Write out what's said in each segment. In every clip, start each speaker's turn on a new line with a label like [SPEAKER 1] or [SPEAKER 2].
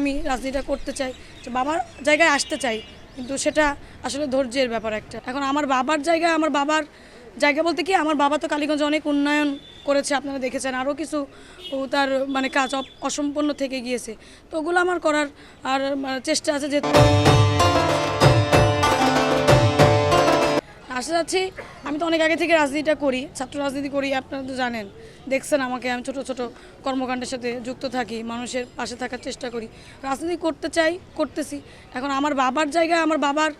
[SPEAKER 1] আমি রাজনীতিটা করতে চাই বাবার জায়গায় আসতে চাই, কিন্তু সেটা আসলে ধৈর্যের ব্যাপার একটা। এখন আমার বাবার জায়গায়, আমার বাবার জায়গা বলতে কি, আমার বাবা তো কালীগঞ্জে অনেক উন্নয়ন করেছে, আপনারা দেখেছেন, আরও কিছু তার মানে কাজ অসম্পন্ন থেকে গিয়েছে। তো ওগুলো আমার করার আর চেষ্টা আছে যে আসতে যাচ্ছি। আমি তো অনেক আগে থেকে রাজনীতিটা করি, ছাত্র রাজনীতি করি, আপনারা তো জানেন। দেখছেন আমাকে, আমি ছোট ছোট কর্মকাণ্ডের সাথে যুক্ত থাকি, মানুষের পাশে থাকার চেষ্টা করি। রাজনীতি করতে চাই, করতেছি। এখন আমার বাবার জায়গায়, আমার বাবার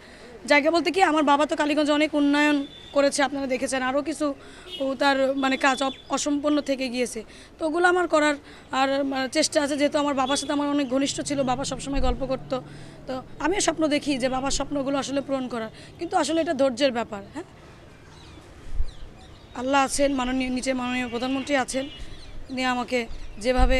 [SPEAKER 1] জায়গা বলতে কি, আমার বাবা তো কালীগঞ্জে অনেক উন্নয়ন করেছে আপনারা দেখেছেন আরও কিছু তার মানে কাজ অসম্পূর্ণ থেকে গিয়েছে। তো ওগুলো আমার করার আর মানে, চেষ্টা আছে যেহেতু আমার বাবার সাথে আমার অনেক ঘনিষ্ঠ ছিল বাবা সবসময় গল্প করতো। তো আমিও স্বপ্ন দেখি যে বাবার স্বপ্নগুলো আসলে পূরণ করার। কিন্তু আসলে এটা ধৈর্যের ব্যাপার হ্যাঁ? আল্লাহ আছেন মাননীয় নিচে মাননীয় প্রধানমন্ত্রী আছেন উনি আমাকে যেভাবে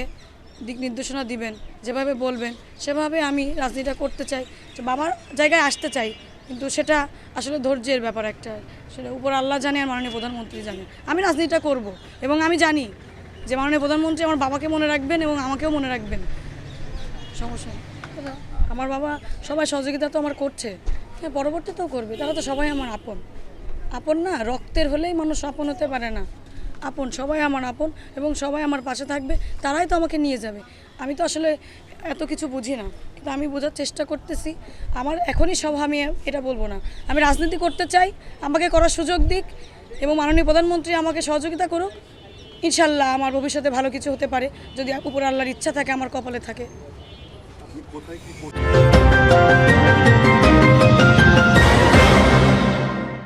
[SPEAKER 1] দিক নির্দেশনা দিবেন যেভাবে বলবেন সেভাবে আমি রাজনীতিটা করতে চাই বাবার জায়গায় আসতে চাই। কিন্তু সেটা আসলে ধৈর্যের ব্যাপার একটা। সেটা উপর আল্লাহ জানে আর মাননীয় প্রধানমন্ত্রী জানেন আমি রাজনীতিটা করব এবং আমি জানি যে মাননীয় প্রধানমন্ত্রী আমার বাবাকে মনে রাখবেন এবং আমাকেও মনে রাখবেন। সমস্যা। আমার বাবা সবাই সহযোগিতা তো আমার করছে। হ্যাঁ পরবর্তীতেও করবে। তারা তো সবাই আমার আপন। আপন না, রক্তের হলেই মানুষ আপন হতে পারে না। আপন, সবাই আমার আপন এবং সবাই আমার পাশে থাকবে। তারাই তো আমাকে নিয়ে যাবে। আমি তো আসলে এত কিছু বুঝি না। কিন্তু আমি বোঝার চেষ্টা করতেছি। আমার এখনই সব আমি এটা বলব না। আমি রাজনীতি করতে চাই, আমাকে করার সুযোগ দিক এবং মাননীয় প্রধানমন্ত্রী আমাকে সহযোগিতা করুক। ইনশাল্লাহ আমার ভবিষ্যতে ভালো কিছু হতে পারে, যদি উপর আল্লাহর ইচ্ছা থাকে, আমার কপালে থাকে।